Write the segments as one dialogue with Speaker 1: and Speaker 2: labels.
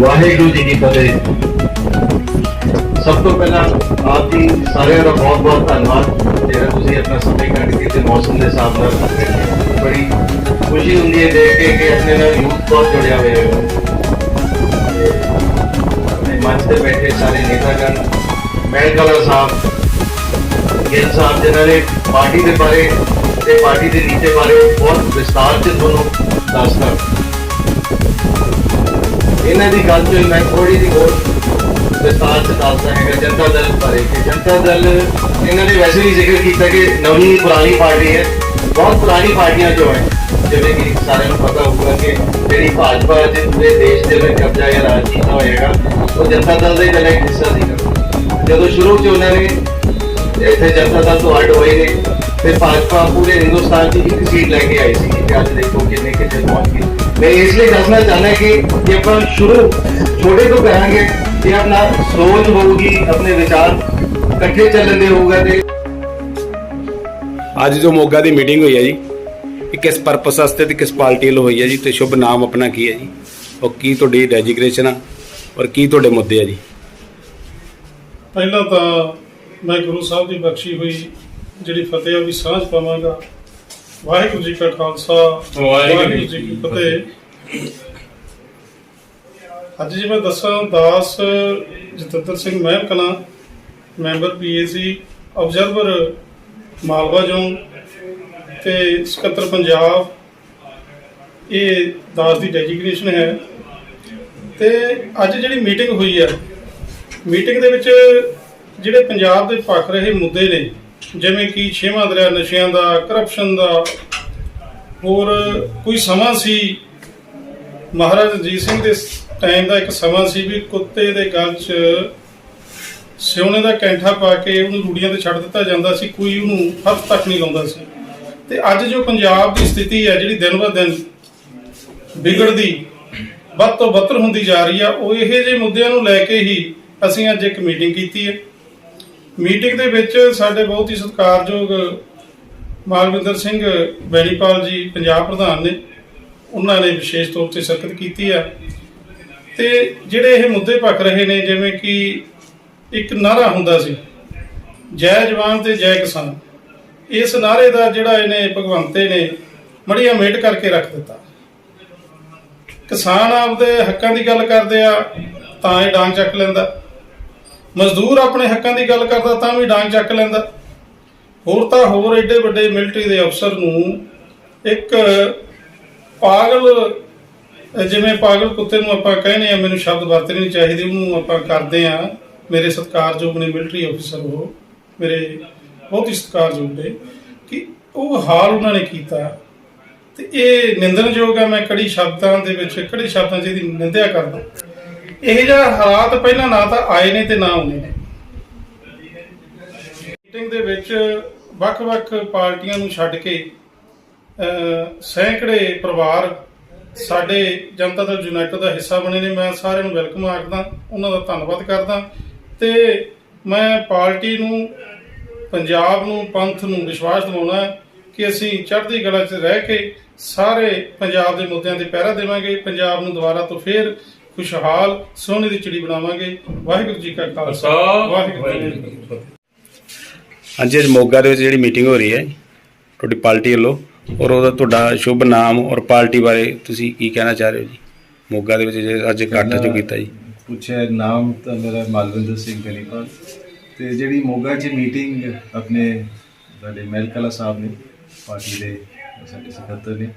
Speaker 1: ਵਾਹਿਗੁਰੂ ਜੀ ਕੀ ਫਤਿਹ। ਸਭ ਤੋਂ ਪਹਿਲਾਂ ਆਪ ਜੀ ਸਾਰਿਆਂ ਦਾ ਬਹੁਤ ਬਹੁਤ ਧੰਨਵਾਦ। ਜਿਹੜਾ ਤੁਸੀਂ ਆਪਣਾ ਸਮੇਂ ਕੱਢ ਕੇ ਤੇ ਮੌਸਮ ਦੇ ਹਿਸਾਬ ਨਾਲ ਬੜੀ ਖੁਸ਼ੀ ਹੁੰਦੀ ਹੈ ਦੇਖ ਕੇ ਕਿ ਆਪਣੇ ਨਾਲ ਯੂਥ ਬਹੁਤ ਜੁੜਿਆ ਹੋਇਆ ਹੈ। ਆਪਣੇ ਮੰਚ ਤੇ ਬੈਠੇ ਸਾਰੇ ਨੇਤਾਗਣ ਮਹਿਕਲਾ ਸਾਹਿਬ, ਗਿੱਲ ਸਾਹਿਬ, ਜਿਨ੍ਹਾਂ ਨੇ ਪਾਰਟੀ ਦੇ ਬਾਰੇ ਤੇ ਪਾਰਟੀ ਦੇ ਨੀਤੇ ਬਾਰੇ ਬਹੁਤ ਵਿਸਤਾਰ ਚ ਤੁਹਾਨੂੰ ਦੱਸਦਾ ਇਹਨਾਂ ਦੀ ਗੱਲ ਤੋਂ ਹੀ ਮੈਂ ਥੋੜੀ ਜਿਹੀ ਹੋਰ ਵਿਸਤਾਰ ਚ ਦੱਸਦਾ ਹੈਗਾ ਜਨਤਾ ਦਲ ਬਾਰੇ ਕਿ ਜਨਤਾ ਦਲ ਇਹਨਾਂ ਨੇ ਵੈਸੇ ਵੀ ਜ਼ਿਕਰ ਕੀਤਾ ਕਿ ਨਵੀਂ ਪੁਰਾਣੀ ਪਾਰਟੀ ਹੈ, ਬਹੁਤ ਪੁਰਾਣੀ ਪਾਰਟੀਆਂ ਜੋ ਹੈ, ਜਿਵੇਂ ਕਿ ਸਾਰਿਆਂ ਨੂੰ ਪਤਾ ਹੋਊਗਾ ਕਿ ਜਿਹੜੀ ਭਾਜਪਾ ਦੇ ਪੂਰੇ ਦੇਸ਼ ਦੇ ਵਿੱਚ ਕਬਜ਼ਾ ਜਾਂ ਰਾਜ ਕੀਤਾ ਹੋਏਗਾ, ਉਹ ਜਨਤਾ ਦਲ ਦਾ ਹੀ ਪਹਿਲਾਂ ਇੱਕ ਹਿੱਸਾ ਸੀਗਾ। ਜਦੋਂ ਸ਼ੁਰੂ ਚ ਉਹਨਾਂ ਨੇ ਇੱਥੇ ਜਨਤਾ ਦਲ ਤੋਂ ਅੱਡ ਹੋਏ ਨੇ ਤੇ ਭਾਜਪਾ ਪੂਰੇ ਹਿੰਦੁਸਤਾਨ 'ਚ ਇੱਕ ਸੀਟ ਲੈ ਕੇ ਆਈ ਸੀ ਕਿ ਅੱਜ ਦੇਖੋ ਕਿੰਨੇ ਕਿੱਥੇ ਪਹੁੰਚ ਗਈ ਮੈਂ ਇਸ ਲਈ ਦੱਸਣਾ ਚਾਹੁੰਦਾ ਕਿ ਜੇ ਆਪਾਂ ਸ਼ੁਰੂ ਛੋਟੇ ਤੋਂ ਕਰਾਂਗੇ ਤੇ ਆਪਣਾ ਸੋਚ ਹੋਊਗੀ ਆਪਣੇ ਵਿਚਾਰ ਇਕੱਠੇ ਚੱਲਣ ਦੇ ਹੋਊਗਾ ਤੇ
Speaker 2: ਅੱਜ ਜੋ ਮੋਗਾ ਦੀ ਮੀਟਿੰਗ ਹੋਈ ਹੈ ਜੀ ਇਹ ਕਿਸ ਪਰਪਸ ਵਾਸਤੇ ਤੇ ਕਿਸ ਪਾਰਟੀ ਵੱਲੋਂ ਹੋਈ ਹੈ ਜੀ ਤੇ ਸ਼ੁਭ ਨਾਮ ਆਪਣਾ ਕੀ ਹੈ ਜੀ? ਔਰ ਕੀ ਤੁਹਾਡੀ ਰੈਜੀਗ੍ਰੇਸ਼ਨ ਆ? ਔਰ ਕੀ ਤੁਹਾਡੇ ਮੁੱਦੇ ਆ ਜੀ?
Speaker 3: ਪਹਿਲਾਂ ਤਾਂ ਮੈਂ ਗੁਰੂ ਸਾਹਿਬ ਦੀ ਬਖਸ਼ੀ ਹੋਈ ਜਿਹੜੀ ਫਤਿਹ ਆ ਉਹਦੀ ਸਾਂਝ ਪਾਵਾਂਗਾ। ਵਾਹਿਗੁਰੂ ਜੀ ਕਾ ਖਾਲਸਾ ਵਾਹਿਗੁਰੂ ਜੀ ਕੀ ਫਤਿਹ। ਅੱਜ ਜੀ ਮੈਂ ਦੱਸਾਂ ਦਾਸ Jatinder Singh Mahal Kalan member PAC observer Malwa zone ਤੇ ਸਕੱਤਰ ਪੰਜਾਬ। ਇਹ ਦਾਸ ਦੀ ਡੈਜੀਗ੍ਰੇਸ਼ਨ ਹੈ। ਤੇ ਅੱਜ ਜਿਹੜੀ ਮੀਟਿੰਗ ਹੋਈ ਹੈ ਮੀਟਿੰਗ ਦੇ ਵਿੱਚ ਜਿਹੜੇ ਪੰਜਾਬ ਦੇ ਭਖ ਰਹੇ ਮੁੱਦੇ ਨੇ ਜਿਵੇਂ ਕਿ ਛੇਵਾਂ ਦਰਿਆ ਨਸ਼ਿਆਂ ਦਾ ਕਰਪਸ਼ਨ ਦਾ, ਹੋਰ ਕੋਈ ਸਮਾਂ ਸੀ? ਮਹਾਰਾਜਾ ਰਣਜੀਤ ਸਿੰਘ ਦੇ ਟਾਈਮ ਦਾ ਇੱਕ ਸਮਾਂ ਸੀ ਵੀ ਕੁੱਤੇ ਦੇ ਗਲ 'ਚ ਸਿਉਣੇ ਦਾ ਕੈਂਠਾ ਪਾ ਕੇ ਉਹਨੂੰ ਰੂੜੀਆਂ ਤੇ ਛੱਡ ਦਿੱਤਾ ਜਾਂਦਾ ਸੀ, ਕੋਈ ਉਹਨੂੰ ਹੱਥ ਤੱਕ ਨਹੀਂ ਲਾਉਂਦਾ ਸੀ। ਤੇ ਅੱਜ ਜੋ ਪੰਜਾਬ ਦੀ ਸਥਿਤੀ ਹੈ, ਜਿਹੜੀ ਦਿਨ ਬ ਦਿਨ ਵਿਗੜਦੀ, ਵੱਧ ਤੋਂ ਬੱਤਰ ਹੁੰਦੀ ਜਾ ਰਹੀ ਆ, ਉਹ ਇਹੋ ਜਿਹੇ ਮੁੱਦਿਆਂ ਨੂੰ ਲੈ ਕੇ ਹੀ ਅਸੀਂ ਅੱਜ ਇੱਕ ਮੀਟਿੰਗ ਕੀਤੀ ਹੈ। ਮੀਟਿੰਗ ਦੇ ਵਿੱਚ ਸਾਡੇ ਬਹੁਤ ਹੀ ਸਤਿਕਾਰਯੋਗ ਮਾਲਵਿੰਦਰ ਸਿੰਘ ਬੈਣੀਪਾਲ ਜੀ, ਪੰਜਾਬ ਪ੍ਰਧਾਨ ਨੇ, ਉਹਨਾਂ ਨੇ ਵਿਸ਼ੇਸ਼ ਤੌਰ ਤੇ ਸ਼ਿਰਕਤ ਕੀਤੀ ਆ। ਤੇ ਜਿਹੜੇ ਇਹ ਮੁੱਦੇ ਪੱਕ ਰਹੇ ਨੇ, ਜਿਵੇਂ ਕਿ ਇੱਕ ਨਾਰਾ ਹੁੰਦਾ ਸੀ, ਜੈ ਜਵਾਨ ਤੇ ਜੈ ਕਿਸਾਨ, ਇਸ ਨਾਰੇ ਦਾ ਜਿਹੜਾ ਇਹਨੇ ਭਗਵੰਤੇ ਨੇ ਮੜੀਆਂ ਮੇਟ ਕਰਕੇ ਰੱਖ ਦਿੱਤਾ। ਕਿਸਾਨ ਆਪਦੇ ਹੱਕਾਂ ਦੀ ਗੱਲ ਕਰਦੇ ਆ, ਤਾਂ ਇਹ ਡਾਂਗ ਚੱਕ ਲੈਂਦਾ। ਮਜ਼ਦੂਰ ਆਪਣੇ ਹੱਕਾਂ ਦੀ ਗੱਲ ਕਰਦਾ ਤਾਂ ਵੀ ਡਾਂਗ ਚੱਕ ਲੈਂਦਾ। ਹੋਰ ਤਾਂ ਹੋਰ ਐਡੇ ਵੱਡੇ ਮਿਲਟਰੀ ਦੇ ਅਫਸਰ ਨੂੰ ਇੱਕ ਪਾਗਲ, ਜਿਵੇਂ ਪਾਗਲ ਕੁੱਤੇ ਨੂੰ ਆਪਾਂ ਕਹਿੰਦੇ ਆ ਮੈਨੂੰ ਸ਼ਬਦ ਵਰਤਣੇ ਨਹੀਂ ਚਾਹੀਦੇ, ਉਹਨੂੰ ਆਪਾਂ ਕਰਦੇ ਆ ਮੇਰੇ ਸਤਿਕਾਰਯੋਗ ਨੇ ਮਿਲਟਰੀ ਅਫਸਰ ਉਹ, ਮੇਰੇ ਬਹੁਤ ਹੀ ਸਤਿਕਾਰਯੋਗ ਨੇ, ਕਿ ਉਹ ਹਾਲ ਉਹਨਾਂ ਨੇ ਕੀਤਾ। ਤੇ ਇਹ ਨਿੰਦਣਯੋਗ ਆ, ਮੈਂ ਕੜੀ ਸ਼ਬਦਾਂ ਦੇ ਵਿੱਚ, ਕੜੀ ਸ਼ਬਦਾਂ ਜਿਹਦੀ ਨਿੰਦਿਆ ਕਰਦਾ। ਇਹ ਜਿਹੜਾ ਹਾਲਾਤ ਪਹਿਲਾਂ ਨਾ ਤਾਂ ਆਏ ਨੇ ਤੇ ਨਾ ਆਉਣੇ ਨੇ। ਮੀਟਿੰਗ ਦੇ ਵਿੱਚ ਵੱਖ-ਵੱਖ ਪਾਰਟੀਆਂ ਨੂੰ ਛੱਡ ਕੇ ਸੈਂਕੜੇ ਪਰਿਵਾਰ ਸਾਡੇ ਜਨਤਾ ਦਲ ਯੂਨਾਈਟਿਡ ਦਾ ਹਿੱਸਾ ਬਣੇ ਨੇ। ਮੈਂ ਸਾਰਿਆਂ ਨੂੰ ਵੈਲਕਮ ਆਖਦਾ, ਉਹਨਾਂ ਦਾ ਧੰਨਵਾਦ ਕਰਦਾ। ਤੇ ਮੈਂ ਪਾਰਟੀ ਨੂੰ, ਪੰਜਾਬ ਨੂੰ, ਪੰਥ ਨੂੰ ਵਿਸ਼ਵਾਸ ਦਿਵਾਉਣਾ ਕਿ ਅਸੀਂ ਚੜ੍ਹਦੀ ਕਲਾ 'ਚ ਰਹਿ ਕੇ ਸਾਰੇ ਪੰਜਾਬ ਦੇ ਮੁੱਦਿਆਂ ਤੇ ਪਹਿਰਾ ਦੇਵਾਂਗੇ। ਪੰਜਾਬ ਨੂੰ ਦੁਬਾਰਾ ਤੋਂ ਫੇਰ ਖੁਸ਼ਹਾਲ ਸੋਨੇ ਦੀ ਚਿੜੀ ਬਣਾਵਾਂਗੇ। ਵਾਹਿਗੁਰੂ ਜੀ ਕਾ ਖਾਲਸਾ ਵਾਹਿਗੁਰੂ ਜੀ ਕੀ ਫਤਿਹ।
Speaker 2: ਅੱਜ ਅੱਜ ਮੋਗਾ ਦੇ ਵਿੱਚ ਜਿਹੜੀ ਮੀਟਿੰਗ ਹੋ ਰਹੀ ਹੈ ਤੁਹਾਡੀ ਪਾਰਟੀ ਵੱਲੋਂ ਔਰ ਉਹਦਾ ਤੁਹਾਡਾ ਸ਼ੁਭ ਨਾਮ ਔਰ ਪਾਰਟੀ ਬਾਰੇ ਤੁਸੀਂ ਕੀ ਕਹਿਣਾ ਚਾਹ ਰਹੇ ਹੋ ਜੀ? ਮੋਗਾ ਦੇ ਵਿੱਚ ਜੇ ਅੱਜ ਇਕੱਠ ਜੋ ਕੀਤਾ ਜੀ।
Speaker 4: ਪੁੱਛਿਆ ਨਾਮ ਤਾਂ ਮੇਰਾ ਮਾਲਵਿੰਦਰ ਸਿੰਘ ਗਨੀਪਾਲ। ਤੇ ਜਿਹੜੀ ਮੋਗਾ 'ਚ ਮੀਟਿੰਗ ਆਪਣੇ ਸਾਡੇ ਮਹਿਲਕਲਾ ਸਾਹਿਬ ਨੇ ਪਾਰਟੀ ਦੇ ਸਾਡੇ ਸਕੱਤਰ ਨੇ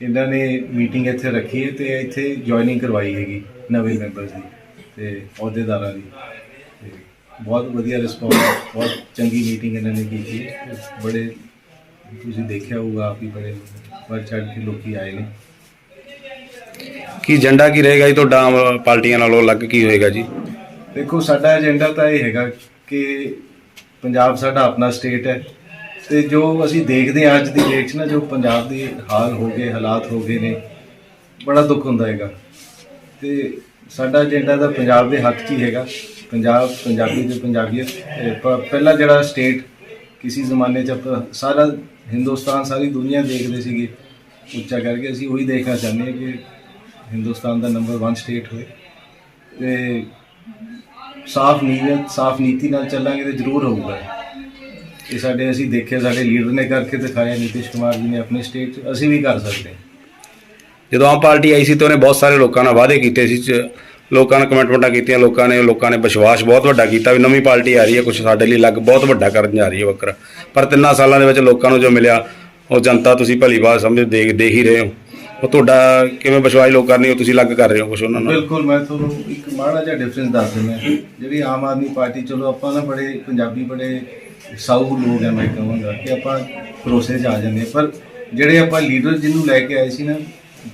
Speaker 4: ਇਹਨਾਂ ਨੇ ਮੀਟਿੰਗ ਇੱਥੇ ਰੱਖੀ ਹੈ ਤੇ ਇੱਥੇ ਜੁਆਇਨਿੰਗ ਕਰਵਾਈ ਹੈਗੀ ਨਵੇਂ ਮੈਂਬਰਸ ਦੀ ਤੇ ਅਹੁਦੇਦਾਰਾਂ ਦੀ। ਤੇ ਬਹੁਤ ਵਧੀਆ ਰਿਸਪੌਂਸ ਬਹੁਤ ਚੰਗੀ ਮੀਟਿੰਗ ਇਹਨਾਂ ਨੇ ਕੀਤੀ ਬੜੇ ਤੁਸੀਂ ਦੇਖਿਆ ਹੋਊਗਾ ਆਪ ਹੀ ਬੜੇ ਵੱਧ ਚੜ੍ਹ ਕੇ ਲੋਕੀ ਆਏ ਨੇ।
Speaker 2: ਕੀ ਏਜੰਡਾ ਕੀ ਰਹੇਗਾ ਜੀ ਤੁਹਾਡਾ ਆਮ ਪਾਰਟੀਆਂ ਨਾਲੋਂ? ਅਲੱਗ ਕੀ ਹੋਏਗਾ ਜੀ?
Speaker 4: ਦੇਖੋ ਸਾਡਾ ਏਜੰਡਾ ਤਾਂ ਇਹ ਹੈਗਾ ਕਿ ਪੰਜਾਬ ਸਾਡਾ ਆਪਣਾ ਸਟੇਟ ਹੈ। ਤੇ ਜੋ ਅਸੀਂ ਦੇਖਦੇ ਹਾਂ ਅੱਜ ਦੀ ਡੇਟ 'ਚ ਨਾ, ਜੋ ਪੰਜਾਬ ਦੇ ਹਾਲ ਹੋ ਗਏ, ਹਾਲਾਤ ਹੋ ਗਏ ਨੇ, ਬੜਾ ਦੁੱਖ ਹੁੰਦਾ ਹੈਗਾ। ਤੇ ਸਾਡਾ ਏਜੰਡਾ ਤਾਂ ਪੰਜਾਬ ਦੇ ਹੱਕ 'ਚ ਹੀ ਹੈਗਾ। ਪੰਜਾਬ, ਪੰਜਾਬੀ ਤੇ ਪੰਜਾਬੀਅਤ, ਤੇ ਪਹਿਲਾ ਜਿਹੜਾ ਸਟੇਟ ਕਿਸੇ ਜ਼ਮਾਨੇ 'ਚ ਆਪਾਂ ਸਾਰਾ ਹਿੰਦੁਸਤਾਨ, ਸਾਰੀ ਦੁਨੀਆ ਦੇਖਦੇ ਸੀਗੇ। ਉੱਚਾ ਕਰਕੇ ਅਸੀਂ ਉਹੀ ਦੇਖਣਾ ਚਾਹੁੰਦੇ ਹਾਂ ਕਿ ਹਿੰਦੁਸਤਾਨ ਦਾ ਨੰਬਰ 1 ਸਟੇਟ ਹੋਏ ਤੇ ਸਾਫ਼ ਨੀਅਤ, ਸਾਫ਼ ਨੀਤੀ ਨਾਲ ਚੱਲਾਂਗੇ ਤੇ ਜ਼ਰੂਰ ਹੋਊਗਾ। ਇਹ ਸਾਡੇ ਅਸੀਂ ਦੇਖਿਆ ਸਾਡੇ ਲੀਡਰ ਨੇ ਕਰਕੇ ਦਿਖਾਇਆ ਨਿਤਿਸ਼ ਕੁਮਾਰ ਜੀ ਨੇ ਆਪਣੇ ਸਟੇਟ 'ਚ ਅਸੀਂ ਵੀ ਕਰ ਸਕਦੇ ਹਾਂ।
Speaker 2: ਜਦੋਂ ਆਮ ਪਾਰਟੀ ਆਈ ਸੀ ਤਾਂ ਉਹਨੇ ਬਹੁਤ ਸਾਰੇ ਲੋਕਾਂ ਨਾਲ ਵਾਅਦੇ ਕੀਤੇ ਸੀ ਚ- ਲੋਕਾਂ ਨੇ ਕਮੈਂਟਮੈਂਟਾਂ ਕੀਤੀਆਂ ਲੋਕਾਂ ਨੇ ਲੋਕਾਂ ਨੇ ਵਿਸ਼ਵਾਸ ਬਹੁਤ ਵੱਡਾ ਕੀਤਾ ਵੀ ਨਵੀਂ ਪਾਰਟੀ ਆ ਰਹੀ ਹੈ ਕੁਝ ਸਾਡੇ ਲਈ ਲੱਗ ਬਹੁਤ ਵੱਡਾ ਕਰਨ ਜਾ ਰਹੀ ਹੈ ਵੱਖਰਾ। ਪਰ ਤਿੰਨਾਂ ਸਾਲਾਂ ਦੇ ਵਿੱਚ ਲੋਕਾਂ ਨੂੰ ਜੋ ਮਿਲਿਆ ਉਹ ਜਨਤਾ ਤੁਸੀਂ ਭਲੀ ਬਾਤ ਸਮਝ ਦੇਖ ਦੇਖ ਹੀ ਰਹੇ ਹੋ। ਉਹ ਤੁਹਾਡਾ ਕਿਵੇਂ ਵਿਸ਼ਵਾਸ ਲੋਕਾਂ ਨੇ ਉਹ ਤੁਸੀਂ ਲੱਗ ਕਰ ਰਹੇ ਹੋ ਕੁਝ ਉਹਨਾਂ ਨਾਲ?
Speaker 4: ਬਿਲਕੁਲ ਮੈਂ ਤੁਹਾਨੂੰ ਇੱਕ ਮਾੜਾ ਜਿਹਾ ਡਿਫਰੈਂਸ ਦੱਸ ਦਿੰਦਾ। ਜਿਹੜੀ ਆਮ ਆਦਮੀ ਪਾਰਟੀ ਚਲੋ ਆਪਾਂ ਨਾ ਬੜੇ ਪੰਜਾਬੀ ਬੜੇ ਸਾਊ ਲੋਕ ਹੈ ਮੈਂ ਕਹਾਂਗਾ ਕਿ ਆਪਾਂ ਭਰੋਸੇ 'ਚ ਆ ਜਾਂਦੇ ਹਾਂ। ਪਰ ਜਿਹੜੇ ਆਪਾਂ ਲੀਡਰ ਜਿਹਨੂੰ ਲੈ ਕੇ ਆਏ ਸੀ ਨਾ,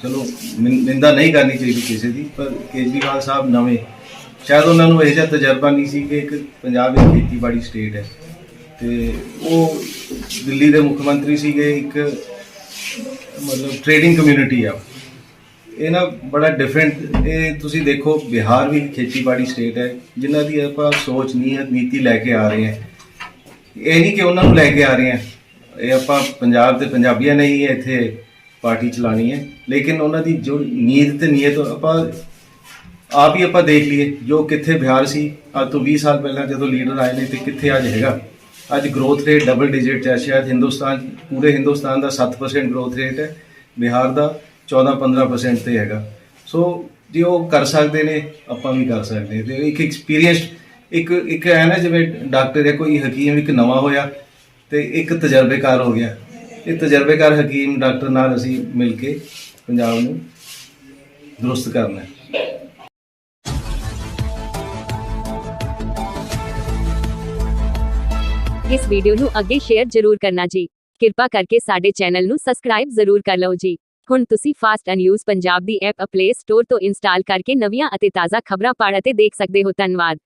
Speaker 4: ਚਲੋ, ਨਿੰ- ਨਿੰਦਾ ਨਹੀਂ ਕਰਨੀ ਚਾਹੀਦੀ ਕਿਸੇ ਦੀ, ਪਰ ਕੇਜਰੀਵਾਲ ਸਾਹਿਬ ਨਵੇਂ, ਸ਼ਾਇਦ ਉਹਨਾਂ ਨੂੰ ਇਹ ਜਿਹਾ ਤਜਰਬਾ ਨਹੀਂ ਸੀ ਕਿ ਇੱਕ ਪੰਜਾਬ ਇੱਕ ਖੇਤੀਬਾੜੀ ਸਟੇਟ ਹੈ। ਤੇ ਉਹ ਦਿੱਲੀ ਦੇ ਮੁੱਖ ਮੰਤਰੀ ਸੀਗੇ, ਇੱਕ ਮਤਲਬ ਟ੍ਰੇਡਿੰਗ ਕਮਿਊਨਿਟੀ ਆ। ਇਹ ਨਾ ਬੜਾ ਡਿਫਰੈਂਟ ਇਹ ਤੁਸੀਂ ਦੇਖੋ, ਬਿਹਾਰ ਵੀ ਖੇਤੀਬਾੜੀ ਸਟੇਟ ਹੈ, ਜਿਨ੍ਹਾਂ ਦੀ ਆਪਾਂ ਸੋਚ ਨੀਅਤ ਨੀਤੀ ਲੈ ਕੇ ਆ ਰਹੇ ਹਾਂ। ਇਹ ਨਹੀਂ ਕਿ ਉਹਨਾਂ ਨੂੰ ਲੈ ਕੇ ਆ ਰਹੇ ਹਾਂ। ਇਹ ਆਪਾਂ ਪੰਜਾਬ ਤੇ ਪੰਜਾਬੀਆਂ ਨੇ ਹੀ ਇੱਥੇ ਪਾਰਟੀ ਚਲਾਣੀ ਹੈ। ਲੇਕਿਨ ਉਹਨਾਂ ਦੀ ਜੋ ਨੀਅਤ ਤੇ ਨੀਅਤ, ਆਪਾਂ ਆਪ ਹੀ ਆਪਾਂ ਦੇਖ ਲਈਏ, ਜੋ ਕਿੱਥੇ ਬਿਹਾਰ ਸੀ, ਅੱਜ ਤੋਂ 20 ਸਾਲ ਪਹਿਲਾਂ ਜਦੋਂ ਲੀਡਰ ਆਏ ਨੇ ਤੇ ਕਿੱਥੇ ਅੱਜ ਹੈਗਾ। ਅੱਜ ਗਰੋਥ ਰੇਟ ਡਬਲ ਡਿਜਿਟ ਹੈ, ਸ਼ਾਇਦ ਹਿੰਦੁਸਤਾਨ, ਪੂਰੇ ਹਿੰਦੁਸਤਾਨ ਦਾ 7% ਗਰੋਥ ਰੇਟ ਹੈ, ਬਿਹਾਰ ਦਾ 14-15% ਤੇ ਹੈਗਾ। ਸੋ ਜੇ ਉਹ ਕਰ ਸਕਦੇ ਨੇ, ਆਪਾਂ ਵੀ ਕਰ ਸਕਦੇ ਹਾਂ। ਤੇ ਇੱਕ ਐਕਸਪੀਰੀਅੰਸ ਇੱਕ ਇੱਕ ਹੈ ਨਾ ਜਿਵੇਂ ਡਾਕਟਰ ਹੈ ਕੋਈ ਹਕੀਮ ਇੱਕ ਨਵਾਂ ਹੋਇਆ ਤੇ ਇੱਕ ਤਜਰਬੇਕਾਰ ਹੋ ਗਿਆ। ਇਹ ਤਜਰਬੇਕਾਰ ਹਕੀਮ ਡਾਕਟਰ ਨਾਲ ਅਸੀਂ ਮਿਲ ਕੇ ਪੰਜਾਬ ਨੂੰ ਦਰੁਸਤ ਕਰਨਾ ਹੈ।
Speaker 5: ਇਸ ਵੀਡੀਓ ਨੂੰ ਅੱਗੇ ਸ਼ੇਅਰ ਜ਼ਰੂਰ ਕਰਨਾ ਜੀ। ਕਿਰਪਾ ਕਰਕੇ ਸਾਡੇ ਚੈਨਲ ਨੂੰ ਸਬਸਕ੍ਰਾਈਬ ਜ਼ਰੂਰ ਕਰ ਲਓ ਜੀ। ਹੁਣ ਤੁਸੀਂ ਫਾਸਟ ਐਂਡ ਨਿਊਜ਼ ਪੰਜਾਬ ਦੀ ਐਪ ਪਲੇ ਸਟੋਰ ਤੋਂ ਇੰਸਟਾਲ ਕਰਕੇ ਨਵੀਆਂ ਅਤੇ ਤਾਜ਼ਾ ਖਬਰਾਂ ਪੜ੍ਹ ਅਤੇ ਦੇਖ ਸਕਦੇ ਹੋ। ਧੰਨਵਾਦ।